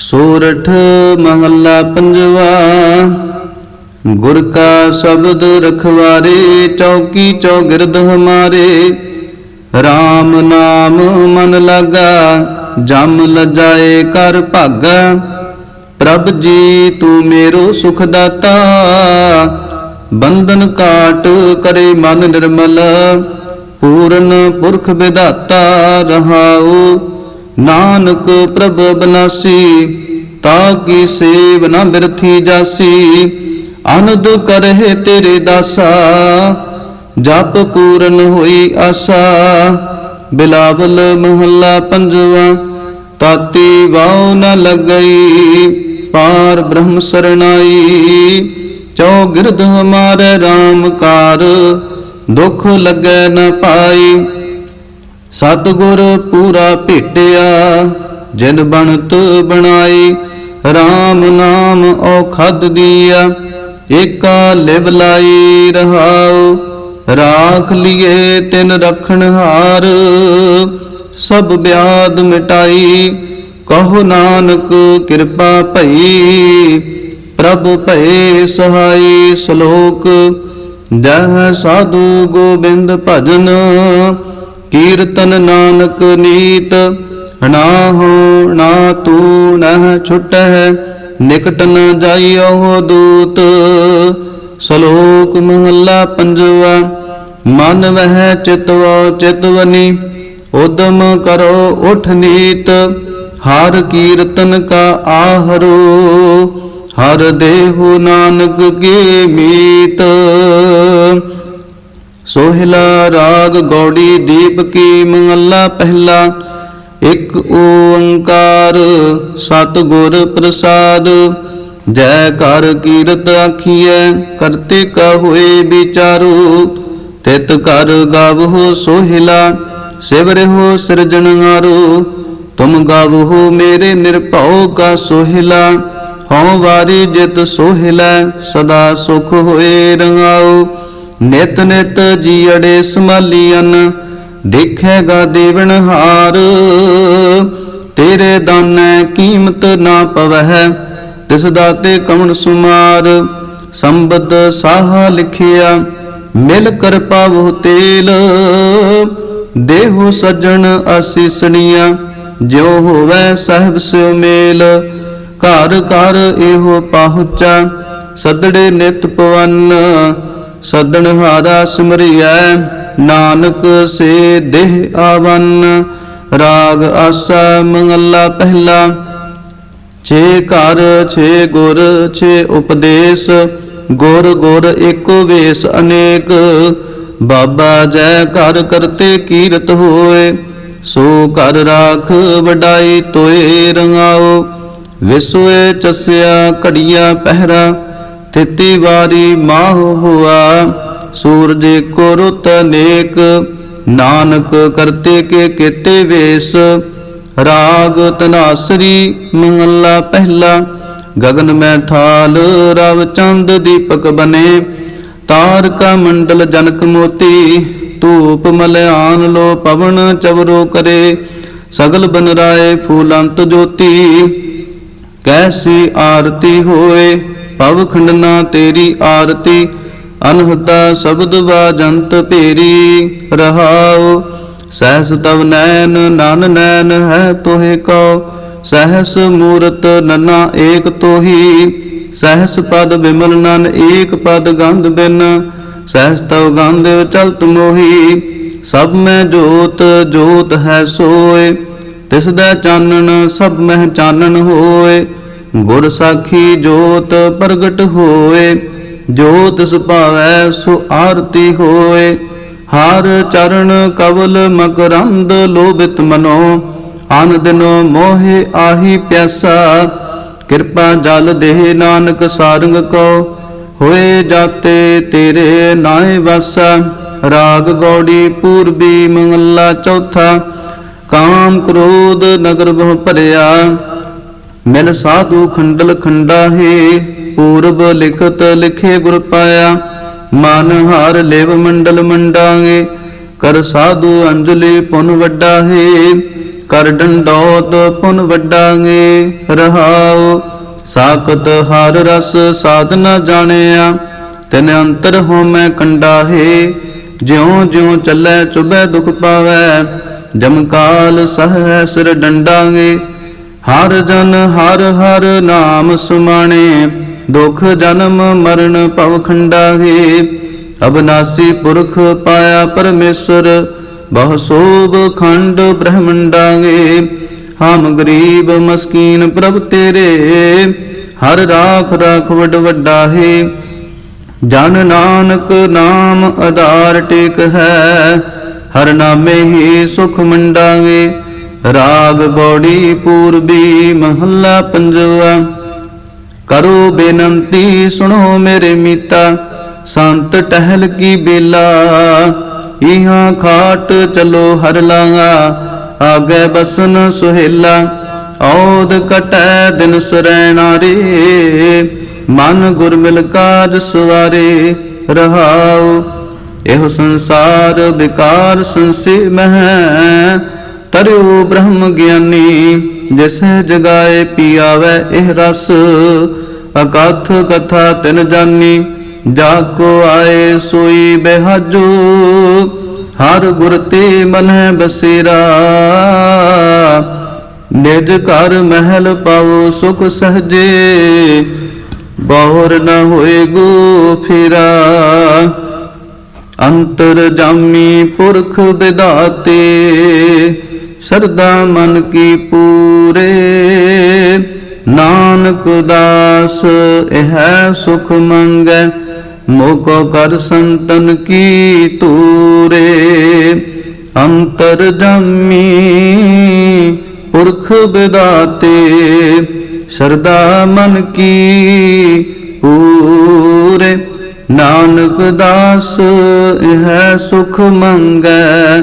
ਸੋਰਠ ਮਹੱਲਾ ਪੰਜਵਾ, ਗੁਰ ਕਾ ਸ਼ਬਦ ਰਖਵਾਰੇ, ਚੌਕੀ ਚੌਗਿਰਦ ਹਮਾਰੇ। RAM ਨਾਮ ਮਨ ਲਾਗਾ, ਜਮ ਲਜਾਏ ਕਰ ਭਾਗਾ। ਪ੍ਰਭ ਜੀ, ਤੂੰ ਮੇਰੋ ਸੁਖ ਦਾਤਾ ਬੰਧਨ ਕਾਟ ਕਰੇ ਮਨ ਨਿਰਮਲ। ਪੂਰਨ ਪੁਰਖ ਵਿਦਾਤਾ ਰਹਾਉ। ਨਾਨਕ ਪ੍ਰਭ ਬਨਾਸੀ, ਤਾ ਕੀ ਸੇਵ ਨਾ ਬਿਰਥੀ ਜਾਸੀ? ਅਨੰਦ ਕਰਹਿ ਤੇਰੇ ਦਾਸਾ, ਜਪ ਪੂਰਨ ਹੋਈ ਆਸਾ। ਬਿਲਾਵਲ ਮਹੱਲਾ ਪੰਜਵਾ, ਤਾਤੀ ਵਾਉ ਨ ਲੱਗਈ, ਪਾਰ ਬ੍ਰਹਮ ਸਰਣਾਈ। ਚੌਗਿਰਦ ਹਮਾਰੇ RAM ਕਾਰ, ਦੁਖ ਲੱਗੈ ਨ ਪਾਈ। ਸਤਿਗੁਰ ਪੂਰਾ ਭੇਟਿਆ, ਜਿਨ ਬਣਤ ਬਣਾਈ RAM ਨਾਮ ਔਖਦ ਦੀਆ, ਏਕਾ ਲਿਵ ਲਾਈ ਰਹਾਉ, ਰਾਖ ਲਿਏ ਤਿਨ ਰਖਣ ਹਾਰ, ਸਭ ਬਿਆਦ ਮਿਟਾਈ, ਕਹੋ ਨਾਨਕ ਕਿਰਪਾ ਭਈ, ਪ੍ਰਭ ਭਏ ਸਹਾਈ ਸ਼ਲੋਕ ਜਹ ਸਾਧੂ ਗੋਬਿੰਦ ਭਜਨ ਕੀਰਤਨ ਨਾਨਕ ਨੀਤ, ਨਾ ਹੋ ਨਾ ਤੂੰ, ਨਹ ਛੁਟੈ ਨਿਕਟ ਨ ਜਾਈਓ ਦੂਤ। ਸ਼ਲੋਕ ਮਹੱਲਾ ਪੰਜਵਾ, ਮਨ ਵਹਿ ਚਿਤਵੋ ਚਿਤਵਨੀ, ਉਦਮ ਕਰੋ ਉਠ ਨੀਤ, ਹਰ ਕੀਰਤਨ ਕਾ ਆਹਰੋ, ਹਰ ਦੇਹੁ ਨਾਨਕ ਕੀ ਮੀਤ। ਸੋਹਿਲਾ ਰਾਗ ਗੌੜੀ ਦੀਪ ਕੀ ਮਹੱਲਾ ਪਹਿਲਾ, ਇਕ ਓੰਕਾਰ ਸਤਿਗੁਰ ਪ੍ਰਸਾਦ। ਜੈ ਕਰ ਕੀਰਤ ਆਖੀਐ, ਕਰਤੇ ਕਾ ਹੋਏ ਵਿਚਾਰੂ। ਤਿਤ ਕਰ ਗਾਵਹੁ ਸੋਹਿਲਾ ਸਿਵਰਿਹੁ ਸਿਰਜਣਹਾਰੂ ਤੁਮ ਗਾਵਹੁ ਮੇਰੇ ਨਿਰਭਉ ਕਾ ਸੋਹਿਲਾ, ਹਉ ਵਾਰੀ ਜਿਤ ਸੋਹਿਲਾ, ਸਦਾ ਸੁਖ ਹੋਏ ਰੰਗਾਉ ਨਿਤ ਨਿਤ ਜੀੜੇ ਸਮਾਲੀਅਨ, ਦੇਖੇਗਾ ਦੇਵਨ ਹਾਰ। ਤੇਰੇ ਦਾਨੈ ਕੀਮਤ ਨਾ ਪਵਹਿ ਤਿਸ ਦਾਤੇ ਕਵਣ ਸੁਮਾਰ। ਸੰਬਦ ਸਾਹ ਲਿਖਿਆ, ਮਿਲ ਕਰ ਪਾਵੋ ਤੇਲ। ਦੇਹੋ ਸਜਣ ਆਸੀਸਣੀਆਂ ਜਿਉ ਹੋਵੇ ਸਹਿਬ ਸਿਉ ਮੇਲ। ਘਰ ਘਰ ਇਹੋ ਪਹੁੰਚਾ, ਸਦੜੇ ਨਿਤ ਪਵਨ। ਸਦਣ ਹਾਰਾ ਸਿਮਰਿਐ, ਨਾਨਕ ਸੇ ਦੇਹ ਆਵਨ, ਰਾਗ ਆਸਾ ਮੰਗਲਾ ਪਹਿਲਾ। ਛੇ ਘਰ, ਛੇ ਗੁਰ, ਛੇ ਉਪਦੇਸ਼, ਗੁਰ ਗੁਰ ਏਕੋ ਵੇਸ ਅਨੇਕ। ਬਾਬਾ ਜੈ ਘਰ ਕਰਤੇ ਕੀਰਤ ਹੋਏ, ਸੋ ਘਰ ਰਾਖ ਵਡਾਈ ਤੋਏ ਰੰਗਾਓ। ਵਿਸੋਏ ਚਸਿਆ ਘੜੀਆ ਪਹਿਰਾ ਤਿਤੀ ਵਾਰੀ ਮਾਹ ਹੁਆ, ਸੂਰਜ ਕੋ ਰੁਤ ਅਨੇਕ ਨਾਨਕ ਕਰਤੇ ਕੇ ਕੀਤੇ ਵੇਸ, ਰਾਗ ਤਨਾਸਰੀ ਮਹੱਲਾ ਪਹਿਲਾ, ਗਗਨ ਮੈਂ ਥਾਲ ਰਵ ਚੰਦ ਦੀਪਕ ਬਨੇ, ਤਾਰਕਾ ਮੰਡਲ ਜਨਕ ਮੋਤੀ, ਧੂਪ ਮਲਿਆਨ ਲੋ ਪਵਨ ਚਵਰੋ ਕਰੇ, ਸਗਲ ਬਨ ਰਾਏ ਫੂਲੰਤ ਜੋਤੀ, ਕੈਸੀ ਆਰਤੀ ਹੋਏ ਪਵ ਖੰਡਨਾ ਤੇਰੀ ਆਰਤੀ, ਅਨਹਤਾ ਸ਼ਬਦ ਵਾਜੰਤ ਭੇਰੀ, ਰਹਾਉ, ਸਹਸ ਤਵ ਨੈਨ ਨਨ ਨੈਨ ਹੈ ਤੋਹੇ ਕਉ, ਸਹਸ ਮੂਰਤ ਨਨਾ ਏਕ ਤੋਹੀ, ਸਹਸ ਪਦ ਬਿਮਲ ਨਨ ਏਕ ਪਦ ਗੰਧ ਬਿਨ, ਸਹਸ ਤਵ ਗੰਧ ਚਲਤ ਮੋਹੀ, ਸਭ ਮੈਂ ਜੋਤ ਜੋਤ ਹੈ ਸੋਏ, ਤਿਸ ਦਾ ਚਾਨਣ ਸਭ ਮਹਿ ਚਾਨਣ ਹੋਏ ਗੁਰ ਸਾਖੀ ਜੋਤ ਪ੍ਰਗਟ ਹੋਏ, ਜੋਤ ਸੁਭਾਵੈ ਭਾਵੈ ਸੋ ਆਰਤੀ ਹੋਏ। ਹਰ ਚਰਨ ਕਵਲ ਮਕਰੰਦ ਲੋਭਿਤ ਮਨੋ, ਅਨ ਦਿਨੋ ਮੋਹਿ ਆਹੀ ਪਿਆਸਾ। ਕਿਰਪਾ ਜਲ ਦੇਹ ਨਾਨਕ ਸਾਰੰਗ ਕੋ ਹੋਏ ਜਾਤੇ ਤੇਰੇ ਨਾਏ ਵਾਸਾ। ਰਾਗ ਗੌੜੀ ਪੂਰਬੀ ਮੰਗਲਾ ਚੌਥਾ, ਕਾਮ ਕ੍ਰੋਧ ਨਗਰ ਬਹੁ ਭਰਿਆ। ਮਿਲ ਸਾਧੂ ਖੰਡਲ ਖੰਡਾ ਹੈ ਪੂਰਬ ਲਿਖਤ ਲਿਖੇ ਗੁਰ ਪਾਇਆ, ਮਨ ਹਾਰ ਲੇਵ ਮੰਡਲ ਮੰਡਾਂਗੇ, ਕਰ ਸਾਧੂ ਅੰਜਲੀ ਪੁਨ ਵੱਡਾ ਹੈ ਕਰ ਡੰਡੋਤ ਪੁਨ ਵੱਡਾਂਗੇ, ਰਹਾਉ ਸਾਖਤ ਹਰ ਰਸ ਸਾਧਨਾ ਜਾਣਿਆ, ਤਿਨ ਅੰਤਰ ਹਉਮੈ ਕੰਡਾ ਹੈ ਜਿਉ ਜਿਉ ਚੱਲੈ ਚੁਬੈ ਦੁਖ ਪਾਵੈ ਜਮਕਾਲ ਕਾਲ ਸਹਿ ਸਿਰ ਡੰਡਾਂਗੇ ਹਰ ਜਨ ਹਰ ਹਰ ਨਾਮ ਸੁਮਾਣੇ, ਦੁਖ ਜਨਮ ਮਰਨ ਭਵ ਖੰਡਾਗੇ ਅਬਨਾਸੀ ਪੁਰਖ ਪਾਇਆ ਪਰਮੇਸ਼ਰ, ਬਹੁ ਸੋਭ ਖੰਡ ਬ੍ਰਹਮੰਡਾਗੇ। ਹਮ ਗਰੀਬ ਮਸਕੀਨ ਪ੍ਰਭ ਤੇਰੇ, ਹਰ ਰਾਖ ਰਾਖ ਵਡ ਵੱਡਾ ਹੈ ਜਨ ਨਾਨਕ ਨਾਮ ਆਧਾਰ ਟੇਕ ਹੈ, ਹਰ ਨਾਮੇ ਹੀ ਸੁਖ ਮੰਡਾਂਗੇ। ਰਾਗ ਗੌੜੀ ਪੂਰਬੀ ਮਹੱਲਾ ਪੰਜਵਾ। ਕਰੋ ਬੇਨੰਤੀ, ਸੁਣੋ ਮੇਰੇ ਮੀਤਾ, ਸੰਤ ਟਹਿਲ ਕੀ ਬੇਲਾ। ਇਹਾਂ ਖਾਟ ਚਲੋ ਹਰ ਲਾਂਗਾ, ਆਗੇ ਬਸਨ ਸੁਹੇਲਾ। ਔਦ ਕਟੈ ਦਿਨ ਸਰੈਣਾ ਰੇ, ਮਨ ਗੁਰ ਮਿਲ ਕਾਜ ਸਵਾਰੇ, ਰਹਾਉ। ਇਹੋ ਸੰਸਾਰ ਵਿਕਾਰ ਸੰਸੇ ਮਹਿ ਤਰਿਓ ਬ੍ਰਹਮ ਗਿਆਨੀ, ਜਿਸ ਜਗਾਏ ਪੀਆਵੈ ਇਹ ਰਸ। ਅਕਥ ਕਥਾ ਤਿਨ ਜਾਨੀ, ਜਾ ਕੋ ਆਏ ਸੋਈ ਬਿਹਾਜੋ। ਹਰ ਗੁਰ ਤੇ ਮਨੈ ਬਸੇਰਾ। ਨਿਜ ਘਰ ਮਹਿਲ ਪਾਉ ਸੁਖ ਸਹਜੇ। ਬਹੁਰ ਨ ਹੋਏਗੋ ਫਿਰਾ। ਅੰਤਰ ਜਾਮੀ ਪੁਰਖ ਵਿਦਾਤੇ ਸਰਦਾ ਮਨ ਕੀ ਪੂਰੇ। ਨਾਨਕ ਦਾਸ, ਇਹ ਸੁਖ ਮੰਗੈ, ਮੋਕੋ ਕਰ ਸੰਤਨ ਕੀ ਤੂਰੇ। ਅੰਤਰ ਜਾਮੀ ਪੁਰਖ ਵਿਦਾਤੇ ਸਰਦਾ ਮਨ ਕੀ ਪੂਰੇ। ਨਾਨਕ ਦਾਸ, ਇਹ ਸੁਖ ਮੰਗੈ